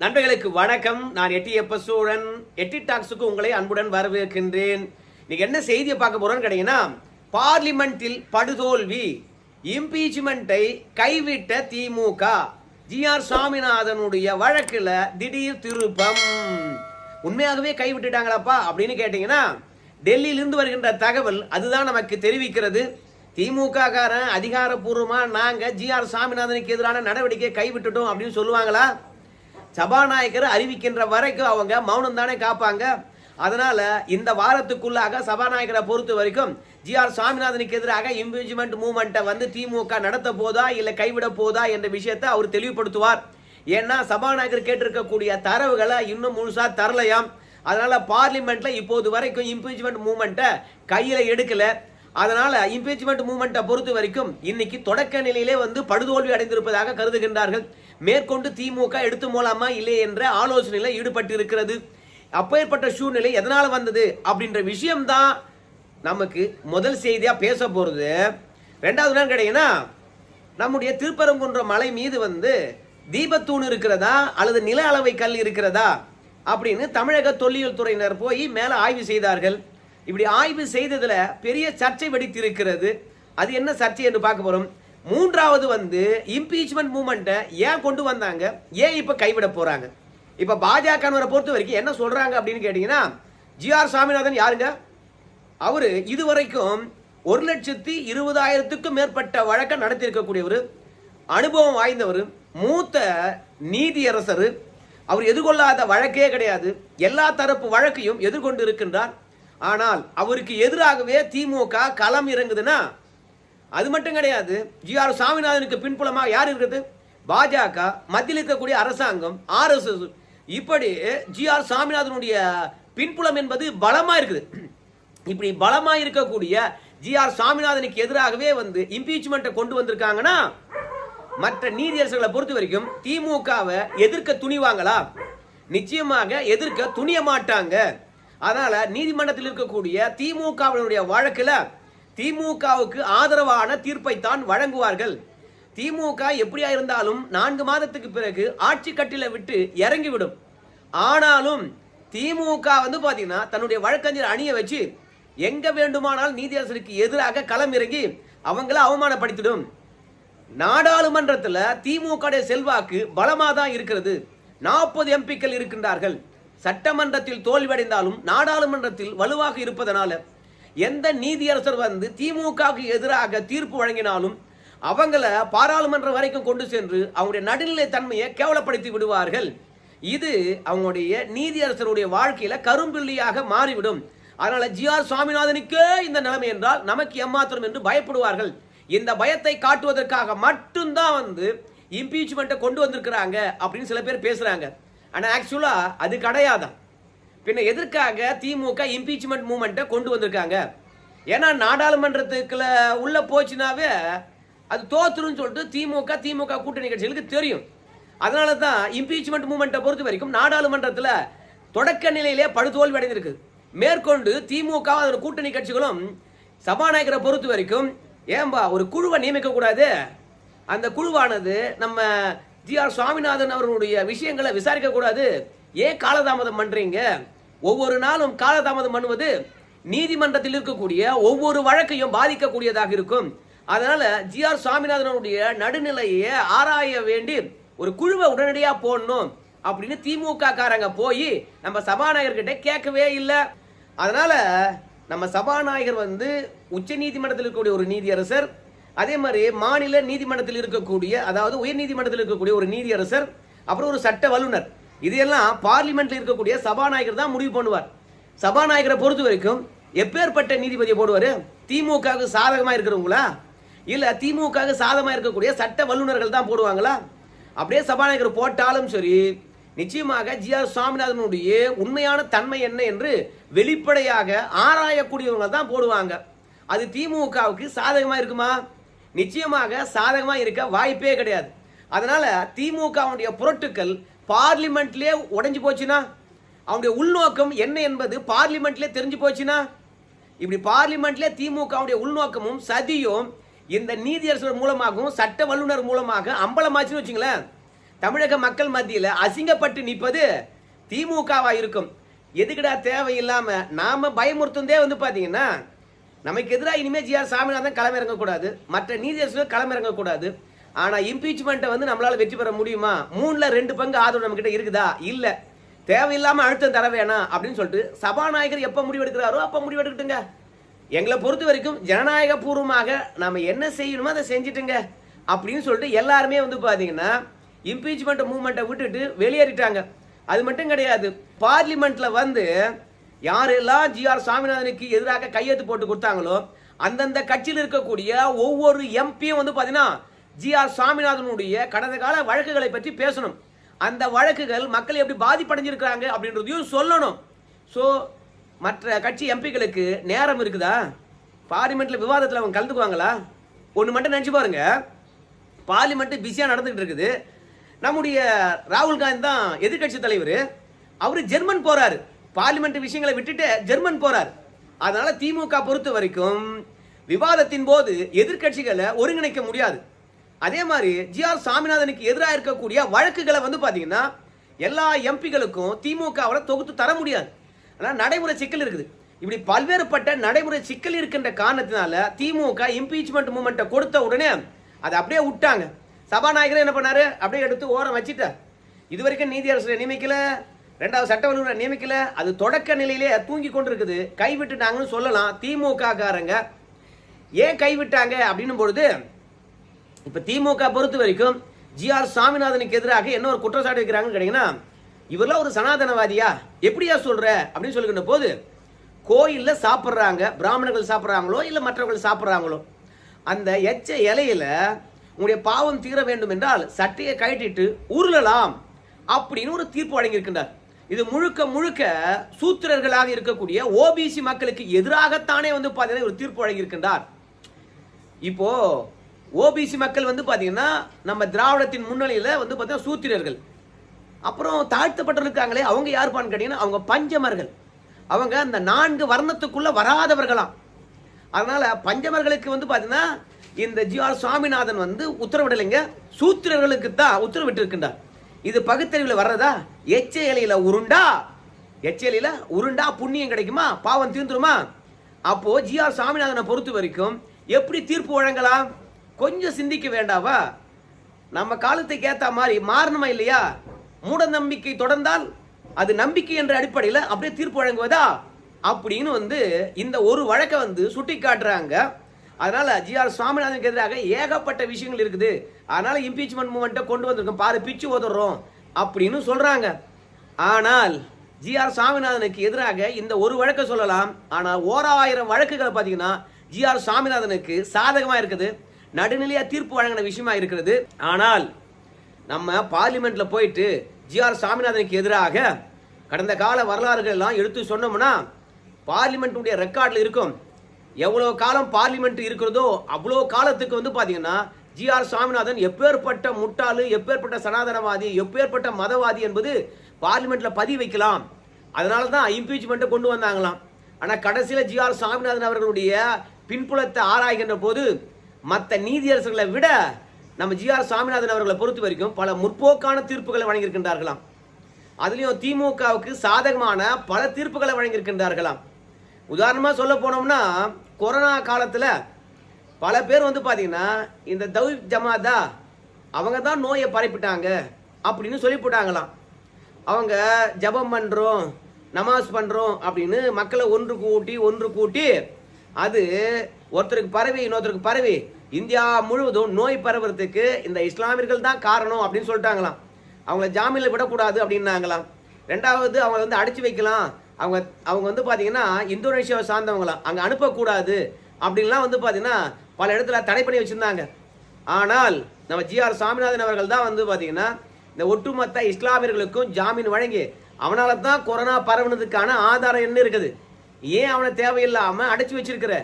நண்பர்களுக்கு வணக்கம். நான் எட்டி எப்ப சூழன் எட்டி டாக்ஸுக்கு உங்களை அன்புடன் வரவேற்கின்றேன். இன்னைக்கு என்ன செய்தியை பார்க்க போறோம்னு கேட்டீங்கன்னா பார்லிமெண்டில் படுதோல்வி இம்பீச்மெண்ட்டை கைவிட்ட திமுக. ஜி ஆர் சுவாமிநாதனுடைய வழக்கில் திடீர் திருப்பம். உண்மையாகவே கைவிட்டுட்டாங்களாப்பா அப்படின்னு கேட்டீங்கன்னா டெல்லியிலிருந்து வருகின்ற தகவல் அதுதான் நமக்கு தெரிவிக்கிறது. திமுக காரன் அதிகாரப்பூர்வமாக நாங்கள் ஜி ஆர் சாமிநாதனுக்கு எதிரான நடவடிக்கை கைவிட்டுட்டோம் அப்படின்னு சொல்லுவாங்களா? சபாநாயகர் அறிவிக்கின்ற வரைக்கும் அவங்க மௌனம் தானே காப்பாங்க? அதனால இந்த வாரத்துக்குள்ளாக சபாநாயகரை பொறுத்த வரைக்கும் ஜி ஆர் சுவாமிநாதனுக்கு எதிராக இம்பீச்மெண்ட் மூவ்மெண்ட்டை வந்து திமுக நடத்த போதா இல்லை கைவிட போதா என்ற விஷயத்தை அவர் தெளிவுபடுத்துவார். ஏன்னா சபாநாயகர் கேட்டிருக்கக்கூடிய தரவுகளை இன்னும் முழுசாக தரலையாம். அதனால பார்லிமெண்ட்ல இப்போது வரைக்கும் இம்பீச்மெண்ட் மூவ்மெண்ட்டை கையில எடுக்கல. அதனால இம்பீச்மெண்ட் மூவ்மெண்ட்டை பொறுத்த வரைக்கும் இன்னைக்கு தொடக்க நிலையிலே வந்து படுதோல்வி அடைந்திருப்பதாக கருதுகின்றார்கள். மேற்கொண்டு திமுக எடுத்து மூலமா இல்லை என்ற ஆலோசனையில் ஈடுபட்டு இருக்கிறது அப்பேற்பட்ட சூழ்நிலை எதனால் வந்தது அப்படின்ற விஷயம்தான் நமக்கு முதல் செய்தியாக பேச போகிறது ரெண்டாவது என்ன கிடைக்குன்னா நம்முடைய திருப்பரங்குன்ற மலை மீது வந்து தீபத்தூண் இருக்கிறதா அல்லது நில அளவை கல் இருக்கிறதா அப்படின்னு தமிழக தொல்லியல் துறையினர் போய் மேலே ஆய்வு செய்தார்கள். இப்படி ஆய்வு செய்ததில் பெரிய சர்ச்சை வெடித்திருக்கிறது. அது என்ன சர்ச்சை என்று பார்க்க போகிறோம் மூன்றாவது வந்து இம்பீச்மெண்ட் மூமெண்ட்டை ஏன் கொண்டு வந்தாங்க? ஏன் இப்போ கைவிட போகிறாங்க இப்போ பாஜகவரை பொறுத்த வரைக்கும் என்ன சொல்கிறாங்க அப்படின்னு கேட்டிங்கன்னா ஜி ஆர் சாமிநாதன் யாருங்க? அவர் இதுவரைக்கும் ஒரு லட்சத்தி இருபதாயிரத்துக்கும் மேற்பட்ட வழக்கை நடத்தியிருக்கக்கூடியவர். அனுபவம் வாய்ந்தவர். மூத்த நீதியரசர். அவர் எதிர்கொள்ளாத வழக்கே கிடையாது. எல்லா தரப்பு வழக்கையும் எதிர்கொண்டு இருக்கின்றார். ஆனால் அவருக்கு எதிராகவே திமுக களம் இறங்குதுன்னா அது மட்டும் கிடையாது. ஜி ஆர் சாமிநாதனுக்கு பின்புலமாக யார் இருக்குது பாஜக மத்தியில் இருக்கக்கூடிய அரசாங்கம் ஆர்எஸ்எஸ் இப்படி ஜி ஆர் சாமிநாதனுடைய பின்புலம் என்பது பலமாக இருக்குது. இப்படி பலமாக இருக்கக்கூடிய ஜி ஆர் சாமிநாதனுக்கு எதிராகவே வந்து இம்பீச்மெண்ட்டை கொண்டு வந்திருக்காங்கன்னா மற்ற நீதியரசர்களை பொறுத்த வரைக்கும் திமுகவை எதிர்க்க துணிவாங்களா? நிச்சயமாக எதிர்க்க துணிய மாட்டாங்க. அதனால நீதிமன்றத்தில் இருக்கக்கூடிய திமுகவினுடைய வழக்கில் திமுகவுக்கு ஆதரவான தீர்ப்பைத்தான் வழங்குவார்கள். திமுக எப்படியா இருந்தாலும் நான்கு மாதத்துக்கு பிறகு ஆட்சி கட்டில விட்டு இறங்கிவிடும். ஆனாலும் திமுக வந்து பார்த்தீங்கன்னா தன்னுடைய வழக்கறிஞர் அணிய வச்சு எங்க வேண்டுமானால் நீதியரசருக்கு எதிராக களம் இறங்கி அவங்கள அவமானப்படுத்திடும். நாடாளுமன்றத்தில் திமுக செல்வாக்கு பலமாக தான் இருக்கிறது. நாற்பது எம்பிக்கள் இருக்கின்றார்கள். சட்டமன்றத்தில் தோல்வியடைந்தாலும் நாடாளுமன்றத்தில் வலுவாக இருப்பதனால எந்த நீதியரசர் வந்து திமுகவுக்கு எதிராக தீர்ப்பு வழங்கினாலும் அவங்கள பாராளுமன்றம் வரைக்கும் கொண்டு சென்று அவங்களுடைய நடுநிலை தன்மையை கேவலப்படுத்தி விடுவார்கள். இது அவங்களுடைய நீதியரசருடைய வாழ்க்கையில கரும்பிள்ளியாக மாறிவிடும். அதனால ஜி ஆர் சுவாமிநாதனுக்கே இந்த நிலைமை என்றால் நமக்கு ஏமாத்திரம் என்று பயப்படுவார்கள். இந்த பயத்தை காட்டுவதற்காக மட்டும்தான் வந்து இம்பீச்மெண்ட்டை கொண்டு வந்திருக்கிறாங்க அப்படின்னு சில பேர் பேசுறாங்க. ஆனால் ஆக்சுவலாக அது கிடையாதான் பின்ன எதற்காக திமுக இம்பீச்மெண்ட் மூமெண்ட்டை கொண்டு வந்திருக்காங்க? ஏன்னா நாடாளுமன்றத்துக்குள்ள உள்ள போச்சுனாவே அது தோத்துருன்னு சொல்லிட்டு திமுக திமுக கூட்டணி கட்சிகளுக்கு தெரியும். அதனால தான் இம்பீச்மெண்ட் மூமெண்ட்டை பொறுத்த வரைக்கும் நாடாளுமன்றத்தில் தொடக்க நிலையிலே படுதோல்வி அடைந்திருக்கு. மேற்கொண்டு திமுக அதோட கூட்டணி கட்சிகளும் சபாநாயகரை பொறுத்த வரைக்கும் ஏன்பா ஒரு குழுவை நியமிக்கக்கூடாது அந்த குழுவானது நம்ம ஜி ஆர் சுவாமிநாதன் அவர்களுடைய விஷயங்களை விசாரிக்க கூடாது. ஏன் காலதாமதம் பண்றீங்க? ஒவ்வொரு நாளும் காலதாமதம் பண்ணுவது நீதிமன்றத்தில் இருக்கக்கூடிய ஒவ்வொரு வழக்கையும் பாதிக்கக்கூடியதாக இருக்கும். அதனால ஜி ஆர் சுவாமிநாதனுடைய நடுநிலையை ஆராய வேண்டி ஒரு குழுவை உடனடியா போடணும் அப்படின்னு திமுக காரங்க போய் நம்ம சபாநாயகர்கிட்ட கேட்கவே இல்லை. அதனால நம்ம சபாநாயகர் வந்து உச்ச நீதிமன்றத்தில் இருக்கக்கூடிய ஒரு நீதியரசர் அதே மாதிரி மாநில நீதிமன்றத்தில் இருக்கக்கூடிய அதாவது உயர் நீதிமன்றத்தில் இருக்கக்கூடிய ஒரு நீதியரசர் அப்புறம் ஒரு சட்ட வல்லுனர் இதையெல்லாம் பார்லிமெண்ட்ல இருக்கக்கூடிய சபாநாயகர் தான் முடிவு பண்ணுவார். சபாநாயகரை பொறுத்த வரைக்கும் எப்பேற்பட்ட நீதிபதியை போடுவார்? திமுகவுக்கு சாதகமா இருக்கிறவங்களா? இல்ல திமுகவுக்கு சாதகமா இருக்கக்கூடிய சட்ட வல்லுநர்கள் தான் போடுவாங்களா? அப்படியே சபாநாயகர் போட்டாலும் சரி நிச்சயமாக ஜி ஆர் சுவாமிநாதனுடைய உண்மையான தன்மை என்ன என்று வெளிப்படையாக ஆராயக்கூடியவங்க தான் போடுவாங்க. அது திமுகவுக்கு சாதகமா இருக்குமா? நிச்சயமாக சாதகமாக இருக்க வாய்ப்பே கிடையாது. அதனால் திமுகவுடைய புரட்டுக்கள் பார்லிமெண்ட்லேயே உடஞ்சி போச்சுன்னா அவனுடைய உள்நோக்கம் என்ன என்பது பார்லிமெண்ட்லேயே தெரிஞ்சு போச்சுன்னா இப்படி பார்லிமெண்ட்லேயே திமுகவுடைய உள்நோக்கமும் சதியும் இந்த நீதியரசர் மூலமாகவும் சட்ட வல்லுநர் மூலமாக அம்பலமாச்சுன்னு வச்சுங்களேன். தமிழக மக்கள் மத்தியில் அசிங்கப்பட்டு நிற்பது திமுகவாக இருக்கும். எதுக்குடா தேவையில்லாமல் நாம் பயமுறுத்துந்தே வந்து பார்த்தீங்கன்னா நமக்கு எதிராக இனிமேல் ஜிஆர் சாமிநாதன் களமிறங்கக்கூடாது மற்ற நீதியரசர்கள் களமிறங்கக்கூடாது ஆனால் இம்பீச்மெண்ட்டை வந்து நம்மளால் வெற்றி பெற முடியுமா? மூணில் ரெண்டு பங்கு ஆதரவு நம்ம இருக்குதா? இல்லை. தேவையில்லாமல் அழுத்தம் தர வேணாம் அப்படின்னு சொல்லிட்டு சபாநாயகர் எப்போ முடிவெடுக்கிறாரோ அப்போ முடிவெடுக்கட்டுங்க எங்களை பொறுத்த வரைக்கும் ஜனநாயக பூர்வமாக நம்ம என்ன செய்யணுமோ அதை செஞ்சுட்டுங்க அப்படின்னு சொல்லிட்டு எல்லாருமே வந்து பார்த்தீங்கன்னா இம்பீச்மெண்ட் மூவ்மெண்ட்டை விட்டுட்டு வெளியேறிட்டாங்க. அது மட்டும் கிடையாது. பார்லிமெண்ட்டில் வந்து யாரெல்லாம் ஜிஆர் சாமிநாதனுக்கு எதிராக கையெழுத்து போட்டு கொடுத்தாங்களோ அந்தந்த கட்சியில் இருக்கக்கூடிய ஒவ்வொரு எம்பியும் வந்து பாத்தீங்கன்னா ஜிஆர் சாமிநாதனுடைய கடந்த கால வழக்குகளை பற்றி பேசணும். அந்த வழக்குகள் மக்கள் எப்படி பாதிப்படைஞ்சிருக்கிறாங்க அப்படின்றதையும் சொல்லணும். ஸோ மற்ற கட்சி எம்பிக்களுக்கு நேரம் இருக்குதா? பார்லிமெண்ட்டில் விவாதத்தில் அவங்க கலந்துக்குவாங்களா? ஒன்று மட்டும் நினச்சி பாருங்க. பார்லிமெண்ட்டு பிஸியாக நடந்துகிட்டு இருக்குது. நம்முடைய ராகுல் காந்தி தான் எதிர்க்கட்சி தலைவர். அவர் ஜெர்மன் போகிறாரு பார்லிமெண்ட் விஷயங்களை விட்டுட்டு ஜெர்மன் போறார். அதனால திமுக பொறுத்த வரைக்கும் விவாதத்தின் போது எதிர்க்கட்சிகளை ஒருங்கிணைக்க முடியாது. அதே மாதிரி ஜி ஆர் சாமிநாதனுக்கு எதிராக இருக்கக்கூடிய வழக்குகளை வந்து பாத்தீங்கன்னா எல்லா எம்பிகளுக்கும் திமுகவில் தொகுத்து தர முடியாது. ஆனால் நடைமுறை சிக்கல் இருக்குது. இப்படி பல்வேறுபட்ட நடைமுறை சிக்கல் இருக்கின்ற காரணத்தினால திமுக இம்பீச்மெண்ட் மூமெண்ட்டை கொடுத்த உடனே அதை அப்படியே விட்டாங்க. சபாநாயகர் என்ன பண்ணாரு? அப்படியே எடுத்து ஓரம் வச்சுட்டார். இது வரைக்கும் நீதியரசரை நியமிக்கல. ரெண்டாவது சட்ட வல்லுநரை நியமிக்கல. அது தொடக்க நிலையிலே தூங்கி கொண்டிருக்குது. கைவிட்டுட்டாங்கன்னு சொல்லலாம். திமுக காரங்க ஏன் கைவிட்டாங்க அப்படின்னும் பொழுது இப்ப திமுக பொறுத்த வரைக்கும் ஜிஆர் சாமிநாதனுக்கு எதிராக என்ன ஒரு குற்றச்சாட்டு வைக்கிறாங்கன்னு கேட்டீங்கன்னா இவரெல்லாம் ஒரு சனாதனவாதியா? எப்படியா சொல்ற? அப்படின்னு சொல்லுகின்ற போது கோயிலில் சாப்பிட்றாங்க. பிராமணர்கள் சாப்பிட்றாங்களோ இல்லை மற்றவர்கள் சாப்பிட்றாங்களோ? அந்த எச்ச இலையில உங்களுடைய பாவம் தீர வேண்டும் என்றால் சட்டையை கழட்டிட்டு உருளலாம் அப்படின்னு ஒரு தீர்ப்பு வழங்கியிருக்கின்றார். இது முழுக்க முழுக்க சூத்திரர்களாக இருக்கக்கூடிய ஓபிசி மக்களுக்கு எதிராகத்தானே வந்து பார்த்தீங்கன்னா ஒரு தீர்ப்பு வழங்கியிருக்கின்றார். இப்போ ஓபிசி மக்கள் வந்து பார்த்தீங்கன்னா நம்ம திராவிடத்தின் முன்னணியில் வந்து பார்த்தீங்கன்னா சூத்திரர்கள். அப்புறம் தாழ்த்தப்பட்டிருக்காங்களே அவங்க யாருப்பான்னு கேட்டீங்கன்னா அவங்க பஞ்சமர்கள். அவங்க அந்த நான்கு வர்ணத்துக்குள்ளே வராதவர்களாம். அதனால் பஞ்சமர்களுக்கு வந்து பார்த்தீங்கன்னா இந்த ஜி ஆர் சுவாமிநாதன் வந்து உத்தரவிடலைங்க. சூத்திரர்களுக்கு தான் உத்தரவிட்டு இருக்கின்றார் இது பகுத்தறிவில் வர்றதா? எச்ச இலையில உருண்டா? எச்ச இலையில உருண்டா புண்ணியம் கிடைக்குமா? பாவம் தீர்ந்துருமா? அப்போ ஜிஆர் சாமிநாதனை பொறுத்த வரைக்கும் எப்படி தீர்ப்பு வழங்கலாம்? கொஞ்சம் சிந்திக்க வேண்டாவா? நம்ம காலத்துக்கு ஏற்ற மாதிரி மாறணுமா இல்லையா? மூட நம்பிக்கை தொடர்ந்தால் அது நம்பிக்கை என்ற அடிப்படையில் அப்படியே தீர்ப்பு வழங்குவதா? அப்படின்னு வந்து இந்த ஒரு வழக்கை வந்து சுட்டி காட்டுறாங்க அதனால ஜிஆர் சுவாமிநாதனுக்கு எதிராக ஏகப்பட்ட விஷயங்கள் இருக்குது. அதனால இம்பீச்மெண்ட் மூமெண்ட்டை கொண்டு வந்திருக்கோம். பாரு பிச்சு உதறோம் அப்படின்னு சொல்றாங்க. ஆனால் ஜிஆர் சாமிநாதனுக்கு எதிராக இந்த ஒரு வழக்கை சொல்லலாம். ஆனால் ஓராயிரம் வழக்குகளை பார்த்தீங்கன்னா ஜிஆர் சாமிநாதனுக்கு சாதகமாக இருக்குது. நடுநிலையாக தீர்ப்பு வழங்கின விஷயமா இருக்கிறது. ஆனால் நம்ம பார்லிமெண்ட்ல போயிட்டு ஜிஆர் சாமிநாதனுக்கு எதிராக கடந்த கால வரலாறுகள் எல்லாம் எடுத்து சொன்னோம்னா பார்லிமெண்ட்டுடைய ரெக்கார்டில் இருக்கும். எவ்வளோ காலம் பார்லிமெண்ட் இருக்கிறதோ அவ்வளோ காலத்துக்கு வந்து பார்த்தீங்கன்னா ஜிஆர் சுவாமிநாதன் எப்பேற்பட்ட முட்டாளு எப்பேற்பட்ட சனாதனவாதி எப்பேற்பட்ட மதவாதி என்பது பார்லிமெண்ட்டில் பதிவு வைக்கலாம். அதனால தான் இம்பீச்மெண்ட்டை கொண்டு வந்தாங்களாம். ஆனால் கடைசியில் ஜி ஆர் சுவாமிநாதன் அவர்களுடைய பின்புலத்தை ஆராய்கின்ற போது மற்ற நீதியரசர்களை விட நம்ம ஜி ஆர் சுவாமிநாதன் அவர்களை பொறுத்த வரைக்கும் பல முற்போக்கான தீர்ப்புகளை வழங்கியிருக்கின்றார்களாம். அதுலேயும் திமுகவுக்கு சாதகமான பல தீர்ப்புகளை வழங்கியிருக்கின்றார்களாம். உதாரணமாக சொல்ல போனோம்னா கொரோனா காலத்தில் பல பேர் வந்து பார்த்தீங்கன்னா இந்த தவி ஜமாதா அவங்க தான் நோயை பரப்பிட்டாங்க அப்படின்னு சொல்லி போட்டாங்களாம். அவங்க ஜபம் பண்ணுறோம் நமாஸ் பண்ணுறோம் அப்படின்னு மக்களை ஒன்று கூட்டி ஒன்று கூட்டி அது ஒருத்தருக்கு பரவி இன்னொருத்தருக்கு பரவி இந்தியா முழுவதும் நோய் பரவுறதுக்கு இந்த இஸ்லாமியர்கள் தான் காரணம் அப்படின்னு சொல்லிட்டாங்களாம். அவங்கள ஜாமீனில் விடக்கூடாது அப்படின்னாங்களாம். ரெண்டாவது அவங்கள வந்து அடைச்சி வைக்கலாம். அவங்க அவங்க வந்து பார்த்தீங்கன்னா இந்தோனேஷியாவை சார்ந்தவங்களாம் அங்கே அனுப்பக்கூடாது. அப்படின்லாம் வந்து பார்த்தீங்கன்னா பல இடத்துல தடை பண்ணி வச்சுருந்தாங்க. ஆனால் நம்ம ஜிஆர் சாமிநாதன் அவர்கள் தான் வந்து பார்த்தீங்கன்னா இந்த ஒட்டுமொத்த இஸ்லாமியர்களுக்கும் ஜாமீன் வழங்கி அவனால தான் கொரோனா பரவுனதுக்கான ஆதாரம் என்ன இருக்குது? ஏன் அவனை தேவையில்லாமல் அடைச்சி வச்சிருக்கிற?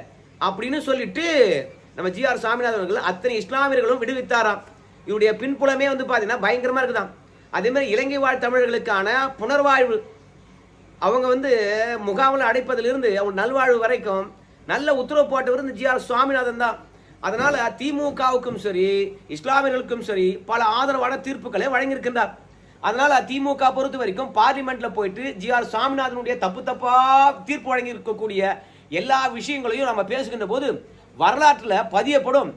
அப்படின்னு சொல்லிட்டு நம்ம ஜிஆர் சாமிநாதன் அவர்கள் அத்தனை இஸ்லாமியர்களும் விடுவித்தாராம். இவருடைய பின்புலமே வந்து பார்த்தீங்கன்னா பயங்கரமாக இருக்குதாம். அதே மாதிரி இலங்கை வாழ் தமிழர்களுக்கான புனர்வாழ்வு அவங்க வந்து முகாமில் அடைப்பதிலிருந்து அவங்க நல்வாழ்வு வரைக்கும் நல்ல உத்தரவு போட்டவர் இந்த ஜிஆர் சுவாமிநாதன் தான். அதனால திமுகவுக்கும் சரி இஸ்லாமியர்களுக்கும் சரி பல ஆதரவான தீர்ப்புகளை வழங்கியிருக்கின்றார். அதனால திமுக பொறுத்த வரைக்கும் பார்லிமெண்ட்ல போயிட்டு ஜி ஆர் சுவாமிநாதனுடைய தப்பு தப்பா தீர்ப்பு வழங்கி இருக்கக்கூடிய எல்லா விஷயங்களையும் நம்ம பேசுகின்ற போது வரலாற்றில் பதியப்படும்.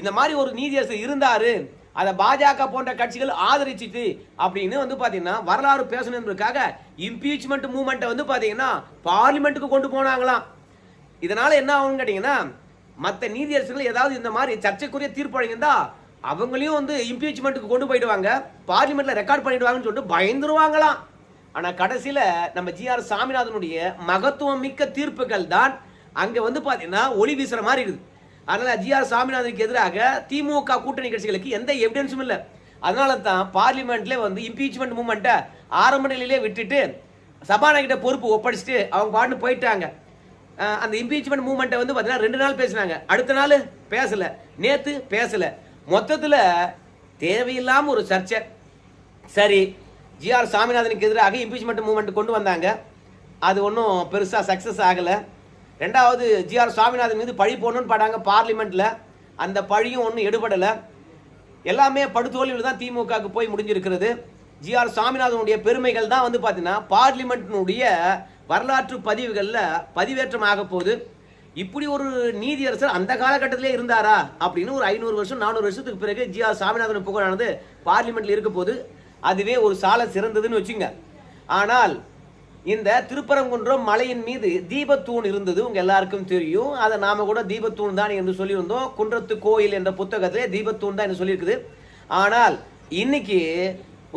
இந்த மாதிரி ஒரு நீதியரசர் இருந்தாரு. அதை பாஜக போன்ற கட்சிகள் ஆதரிச்சிட்டு அப்படின்னு வந்து பார்த்தீங்கன்னா வரலாறு பேசணுன்றதுக்காக இம்பீச்மெண்ட் மூமெண்ட்டை வந்து பார்த்தீங்கன்னா பார்லிமெண்ட்டுக்கு கொண்டு போனாங்களாம். இதனால் என்ன ஆகும்னு கேட்டிங்கன்னா மற்ற நீதியரசர்கள் ஏதாவது இந்த மாதிரி சர்ச்சைக்குரிய தீர்ப்பு வழங்கியிருந்தா அவங்களையும் வந்து இம்பீச்மெண்ட்டுக்கு கொண்டு போயிடுவாங்க பார்லிமெண்ட்டில் ரெக்கார்ட் பண்ணிடுவாங்கன்னு சொல்லிட்டு பயந்துருவாங்களாம். ஆனால் கடைசியில் நம்ம ஜிஆர் சாமிநாதனுடைய மகத்துவம் மிக்க தீர்ப்புகள் தான் அங்கே வந்து பார்த்தீங்கன்னா ஒளி வீசுகிற மாதிரி இருக்குது. அதனால ஜிஆர் சாமிநாதனுக்கு எதிராக திமுக கூட்டணி கட்சிகளுக்கு எந்த எவிடன்ஸும் இல்லை. அதனால தான் பார்லிமெண்ட்ல வந்து இம்பீச்மெண்ட் மூமெண்ட்டை ஆரம்ப நிலையிலே விட்டுட்டு சபாநாயகிட்ட பொறுப்பு ஒப்படைச்சிட்டு அவங்க பாட்டு போயிட்டாங்க. அந்த இம்பீச்மெண்ட் மூமெண்ட்டை வந்து பார்த்தீங்கன்னா ரெண்டு நாள் பேசினாங்க. அடுத்த நாள் பேசல. நேத்து பேசல. மொத்தத்தில் தேவையில்லாம ஒரு சர்ச்சை. சரி ஜிஆர் சாமிநாதனுக்கு எதிராக இம்பீச்மெண்ட் மூமெண்ட் கொண்டு வந்தாங்க. அது ஒன்றும் பெருசாக சக்ஸஸ் ஆகலை. ரெண்டாவது ஜிஆர் சுவாமிநாதன் மீது பழி போடணும்னு பாடாங்க பார்லிமெண்ட்டில் அந்த பழியும் ஒன்றும் எடுபடலை. எல்லாமே படுதோல்வியில் தான் திமுகவுக்கு போய் முடிஞ்சிருக்கிறது. ஜிஆர் சாமிநாதனுடைய பெருமைகள் தான் வந்து பார்த்தீங்கன்னா பார்லிமெண்ட்டினுடைய வரலாற்று பதிவுகளில் பதிவேற்றம் ஆக போகுது. இப்படி ஒரு நீதியரசர் அந்த காலகட்டத்திலே இருந்தாரா அப்படின்னு ஒரு ஐநூறு வருஷம் நானூறு வருஷத்துக்கு பிறகு ஜிஆர் சாமிநாதன் புகழானது பார்லிமெண்ட்டில் இருக்க போது அதுவே ஒரு சாலை சிறந்ததுன்னு வச்சுங்க. ஆனால் இந்த திருப்பரங்குன்றம் மலையின் மீது தீபத்தூண் இருந்தது. உங்க எல்லாருக்கும் தெரியும். அதை நாம கூட தீபத்தூண் தான் என்று சொல்லியிருந்தோம். குன்றத்து கோயில் என்ற புத்தகத்திலே தீபத்தூண் தான் என்று சொல்லியிருக்குது. ஆனால் இன்னைக்கு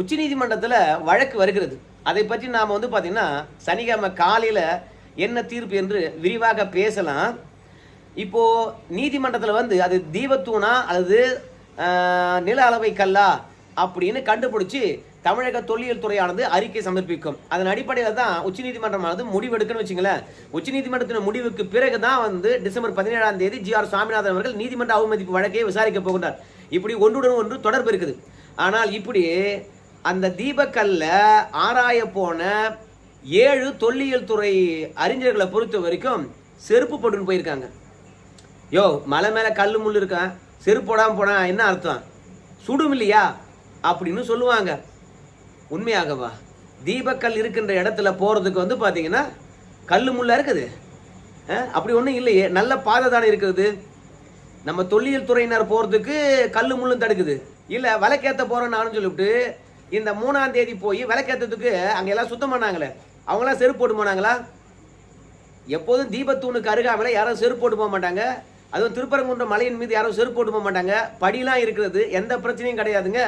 உச்சநீதிமன்றத்தில் வழக்கு வருகிறது. அதை பற்றி நாம் வந்து பார்த்தீங்கன்னா சனிக்கிழமை காலையில் என்ன தீர்ப்பு என்று விரிவாக பேசலாம். இப்போ நீதிமன்றத்தில் வந்து அது தீபத்தூணா அல்லது நில அளவை கல்லா அப்படின்னு கண்டுபிடிச்சி தமிழக தொல்லியல் துறையானது அறிக்கை சமர்ப்பிக்கும். அதன் அடிப்படையில் தான் உச்சநீதிமன்றமானது முடிவெடுக்கணும்னு வச்சுங்களேன் உச்சநீதிமன்றத்தின் முடிவுக்கு பிறகு தான் வந்து டிசம்பர் பதினேழாம் தேதி ஜி ஆர் சுவாமிநாதன் அவர்கள் நீதிமன்ற அவமதிப்பு வழக்கை விசாரிக்க போகின்றார். இப்படி ஒன்றுடன் ஒன்று தொடர்பு இருக்குது. ஆனால் இப்படி அந்த தீபக்கல்ல ஆராய போன ஏழு தொல்லியல் துறை அறிஞர்களை பொறுத்த வரைக்கும் செருப்பு போட்டுன்னு போயிருக்காங்க. யோ மலை மேலே கல் முள் இருக்கான் செருப்பு போடாமல் போனா என்ன அர்த்தம்? சுடும் இல்லையா? அப்படின்னு சொல்லுவாங்க. உண்மையாகவா? தீபக்கல் இருக்கின்ற இடத்துல போகிறதுக்கு வந்து பார்த்தீங்கன்னா கல் முள்ளாக இருக்குது. அப்படி ஒன்றும் இல்லையே. நல்ல பாதை தானே இருக்குது. நம்ம தொல்லியல் துறையினர் போகிறதுக்கு கல் முள்ளும் தடுக்குது. இல்லை விளக்கேற்ற போகிறோம் நானும் சொல்லிவிட்டு இந்த மூணாம் தேதி போய் விளக்கேற்றத்துக்கு அங்கே எல்லாம் சுத்தம் பண்ணாங்களே அவங்களாம் செருப்பு போட்டு போனாங்களா? எப்போதும் தீபத்தூணுக்கு அருகாமல யாரும் செருப்பு போட்டு போக மாட்டாங்க. அதுவும் திருப்பரங்குன்ற மலையின் மீது யாரும் செருப்பு போட்டு போக மாட்டாங்க. படிலாம் இருக்கிறது எந்த பிரச்சனையும் கிடையாதுங்க.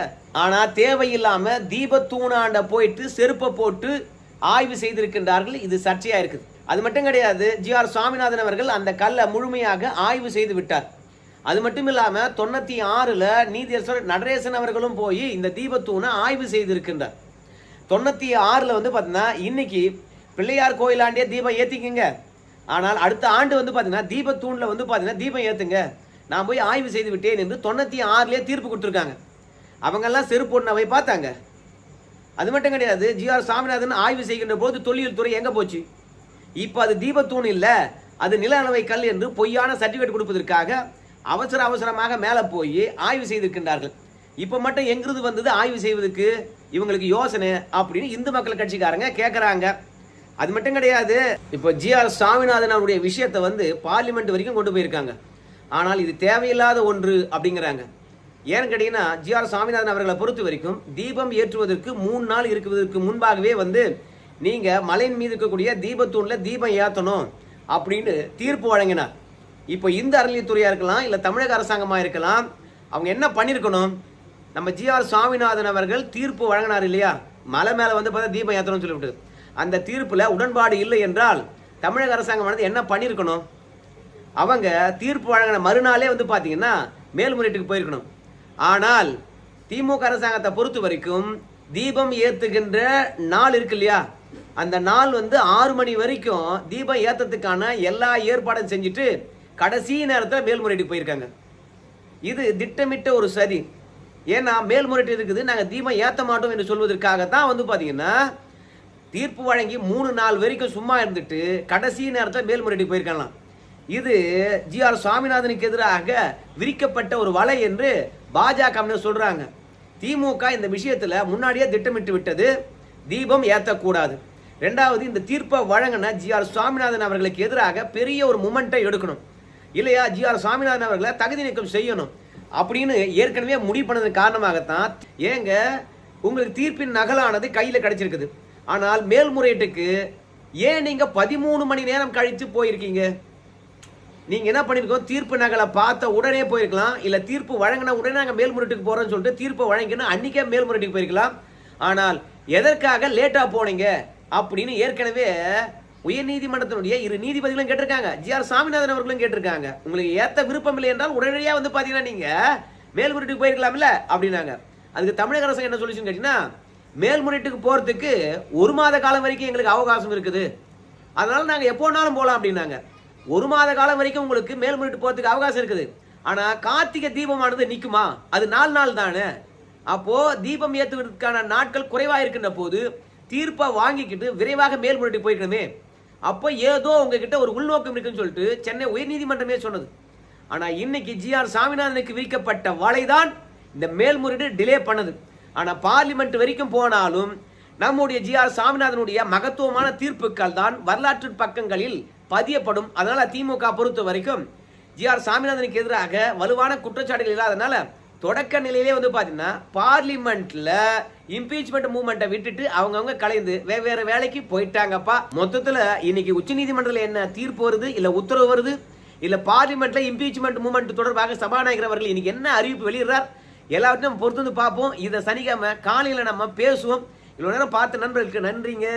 ஆனா தேவையில்லாம தீபத்தூணாண்ட போயிட்டு செருப்பை போட்டு ஆய்வு செய்திருக்கின்றார்கள். இது சர்ச்சையா இருக்குது. அது மட்டும் கிடையாது ஜி ஆர் சுவாமிநாதன் அவர்கள் அந்த கல்லை முழுமையாக ஆய்வு செய்து விட்டார். அது மட்டும் இல்லாமல் தொண்ணூற்றி ஆறில் நீதியரசர் நடரேசன் அவர்களும் போய் இந்த தீபத்தூணை ஆய்வு செய்திருக்கின்றார். தொண்ணூற்றி ஆறில் வந்து பார்த்தீங்கன்னா இன்னைக்கு பிள்ளையார் கோயிலாண்டே தீபம் ஏற்றிக்குங்க ஆனால் அடுத்த ஆண்டு வந்து பார்த்தீங்கன்னா தீபத்தூணில் வந்து பார்த்தீங்கன்னா தீபம் ஏற்றுங்க நான் போய் ஆய்வு செய்து விட்டேன் என்று தொண்ணூற்றி ஆறுலேயே தீர்ப்பு கொடுத்துருக்காங்க. அவங்கெல்லாம் செருப்பு போய் பார்த்தாங்க. அது மட்டும் கிடையாது ஜிஆர் சாமிநாதன் ஆய்வு செய்கின்ற போது தொல்லியல் துறை எங்கே போச்சு? இப்போ அது தீபத்தூண் இல்லை அது நில அளவை கல் என்று பொய்யான சர்டிஃபிகேட் கொடுப்பதற்காக அவசர அவசரமாக மேலே போய் ஆய்வு செய்திருக்கின்றார்கள். இப்போ மட்டும் எங்கிருந்து வந்தது ஆய்வு செய்வதற்கு? இவங்களுக்கு யோசனை அப்படின்னு இந்து மக்கள் கட்சிக்காரங்க கேட்குறாங்க அது மட்டும் கிடையாது இப்போ ஜிஆர் சாமிநாதன் அவருடைய விஷயத்தை வந்து பார்லிமெண்ட் வரைக்கும் கொண்டு போயிருக்காங்க. ஆனால் இது தேவையில்லாத ஒன்று அப்படிங்கிறாங்க. ஏன்னு கேட்டீங்கன்னா ஜிஆர் சாமிநாதன் அவர்களை பொறுத்த வரைக்கும் தீபம் ஏற்றுவதற்கு மூணு நாள் இருக்குவதற்கு முன்பாகவே வந்து நீங்க மலையின் மீது இருக்கக்கூடிய தீபத்தூண்ல தீபம் ஏற்றணும் அப்படின்னு தீர்ப்பு வழங்கினார். இப்போ இந்த அறநிலையத்துறையா இருக்கலாம் இல்லை தமிழக அரசாங்கமாக இருக்கலாம் அவங்க என்ன பண்ணியிருக்கணும் நம்ம ஜிஆர் சுவாமிநாதன் அவர்கள் தீர்ப்பு வழங்கினார் இல்லையா? மலை மேலே வந்து பார்த்தா தீபம் ஏற்றணும்னு சொல்லிவிட்டு அந்த தீர்ப்பில் உடன்பாடு இல்லை என்றால் தமிழக அரசாங்கமானது என்ன பண்ணியிருக்கணும் அவங்க தீர்ப்பு வழங்கின மறுநாளே வந்து பார்த்தீங்கன்னா மேல்முறையீட்டுக்கு போயிருக்கணும். ஆனால் திமுக அரசாங்கத்தை பொறுத்த வரைக்கும் தீபம் ஏற்றுகின்ற நாள் இருக்கு இல்லையா? அந்த நாள் வந்து ஆறு மணி வரைக்கும் தீபம் ஏற்றத்துக்கான எல்லா ஏற்பாடும் செஞ்சுட்டு கடைசி நேரத்தில் மேல்முறையீட்டுக்கு போயிருக்காங்க. இது திட்டமிட்ட ஒரு சதி. ஏன்னா மேல்முறையீட்டு இருக்குது நாங்கள் தீபம் ஏற்ற மாட்டோம் என்று சொல்வதற்காக தான் வந்து பார்த்தீங்கன்னா தீர்ப்பு வழங்கி மூணு நாள் வரைக்கும் சும்மா இருந்துட்டு கடைசி நேரத்தில் மேல்முறையீடு போயிருக்கலாம் இது ஜி ஆர் சுவாமிநாதனுக்கு எதிராக விரிக்கப்பட்ட ஒரு வலை என்று பாஜக சொல்றாங்க. திமுக இந்த விஷயத்துல முன்னாடியே திட்டமிட்டு விட்டது. தீபம் ஏற்றக்கூடாது ரெண்டாவது இந்த தீர்ப்பை வழங்கின ஜி ஆர் சுவாமிநாதன் அவர்களுக்கு எதிராக பெரிய ஒரு மூமெண்ட்டை எடுக்கணும். இல்லையா ஜி ஆர் சுவாமிநாதன் அவர்களை தகுதி நீக்கம் செய்யணும் அப்படின்னு ஏற்கனவே முடிவு பண்ணதன் காரணமாகத்தான் ஏங்க உங்களுக்கு தீர்ப்பின் நகலானது கையில் கிடைச்சிருக்குது. ஆனால் மேல்முறையீட்டுக்கு ஏன் நீங்க பதிமூணு மணி நேரம் கழித்து போயிருக்கீங்க? நீங்க என்ன பண்ணிருக்கோம்? தீர்ப்பு நகலை பார்த்த உடனே போயிருக்கலாம். இல்ல தீர்ப்பு வழங்கின உடனே நாங்கள் மேல்முறையீட்டுக்கு போறோம்னு சொல்லிட்டு தீர்ப்பு வழங்கினா அன்னைக்கே மேல்முறையீட்டுக்கு போயிருக்கலாம். ஆனால் எதற்காக லேட்டா போனீங்க? அப்படின்னு ஏற்கனவே உயர்நீதிமன்றத்தினுடைய இரு நீதிபதிகளும் கேட்டிருக்காங்க. ஜி ஆர் சாமிநாதன் அவர்களும் கேட்டிருக்காங்க. உங்களுக்கு ஏத்த விருப்பம் இல்லை என்றால் உடனடியா வந்து பாத்தீங்கன்னா நீங்க மேல்முறையீட்டுக்கு போயிருக்கலாம்ல அப்படின்னாங்க. அதுக்கு தமிழக அரசு என்ன சொல்லிச்சுன்னு கேட்டீங்கன்னா மேல்முறையீட்டுக்கு போகிறதுக்கு ஒரு மாத காலம் வரைக்கும் எங்களுக்கு அவகாசம் இருக்குது. அதனால் நாங்கள் எப்போனாலும் போகலாம் அப்படின்னாங்க. ஒரு மாத காலம் வரைக்கும் உங்களுக்கு மேல்முறையீட்டு போகிறதுக்கு அவகாசம் இருக்குது. ஆனால் கார்த்திகை தீபமானது நிற்குமா அது நாலு நாள் தானே? அப்போது தீபம் ஏற்றுவதற்கான நாட்கள் குறைவாக இருக்கின்ற போது தீர்ப்பை வாங்கிக்கிட்டு விரைவாக மேல்முறையீட்டு போய்க்கணுமே. அப்போ ஏதோ உங்ககிட்ட ஒரு உள்நோக்கம் இருக்குன்னு சொல்லிட்டு சென்னை உயர்நீதிமன்றமே சொன்னது. ஆனால் இன்னைக்கு ஜிஆர் சாமிநாதனுக்கு விதிக்கப்பட்ட வலைதான் இந்த மேல்முறையீடு டிலே பண்ணது. ஆனால் பார்லிமெண்ட் வரைக்கும் போனாலும் நம்முடைய ஜி ஆர் சாமிநாதனுடைய மகத்துவமான தீர்ப்புகள் தான் வரலாற்று பக்கங்களில் பதியப்படும். அதனால் திமுக பொறுத்த வரைக்கும் ஜி ஆர் சாமிநாதனுக்கு எதிராக வலுவான குற்றச்சாட்டுகள் இல்லாதனால தொடக்க நிலையிலே வந்து பார்த்தீங்கன்னா பார்லிமெண்ட்ல இம்பீச்மெண்ட் மூவ்மெண்ட்டை விட்டுட்டு அவங்கவுங்க கலைந்து வெவ்வேறு வேலைக்கு போயிட்டாங்கப்பா. மொத்தத்தில் இன்னைக்கு உச்சநீதிமன்றத்தில் என்ன தீர்ப்பு வருது இல்லை உத்தரவு வருது இல்லை பார்லிமெண்ட்ல இம்பீச்மெண்ட் மூவ்மெண்ட் தொடர்பாக சபாநாயகர் அவர்கள் இன்னைக்கு என்ன அறிவிப்பு வெளியிடுறார் எல்லாவற்றையும் பொறுத்து வந்து பார்ப்போம். இதை சனிக்கிழமை காலையில் நம்ம பேசுவோம். இவ்வளோ நேரம் பார்த்த நண்பர்களுக்கு நன்றிங்க.